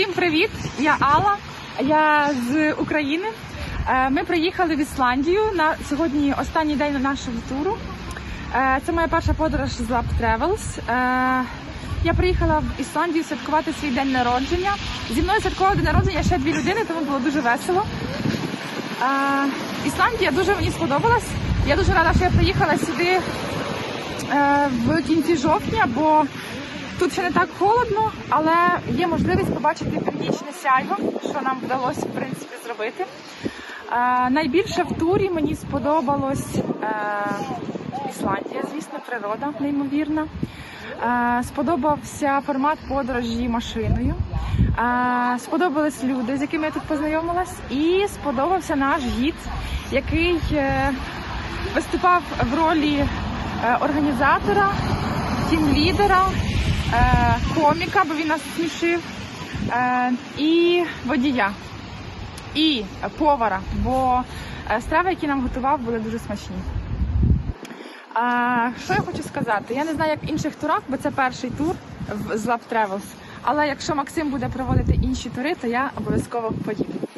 привіт! Я Алла, я з України. Е, Ми приїхали в Ісландію на сьогодні останній день нашого туру. Е, Це моя перша подорож з Lab Travels. Е, Я приїхала в Ісландію святкувати свій день народження. Зі мною святкували день народження ще дві людини, тому було дуже весело. Ісландія дуже мені сподобалась. Я дуже рада, що я приїхала сюди в кінці жовтня, бо тут ще не так холодно, але є можливість побачити північне сяйво, що нам вдалося в принципі зробити. Е, найбільше в турі мені сподобалось е, Ісландія, звісно, природа неймовірна. Е, сподобався формат подорожі машиною. Е, сподобались люди, з якими я тут познайомилась, і сподобався наш гід, який е, виступав в ролі е, організатора, тім-лідера, коміка, бо він нас смішив, е, і водія, і повара, бо е, страви, які нам готував, були дуже смачні. Що я хочу сказати? Я не знаю, як в інших турах, бо це перший тур з Lab Travels. Але якщо Максим буде проводити інші тури, то я обов'язково поїду.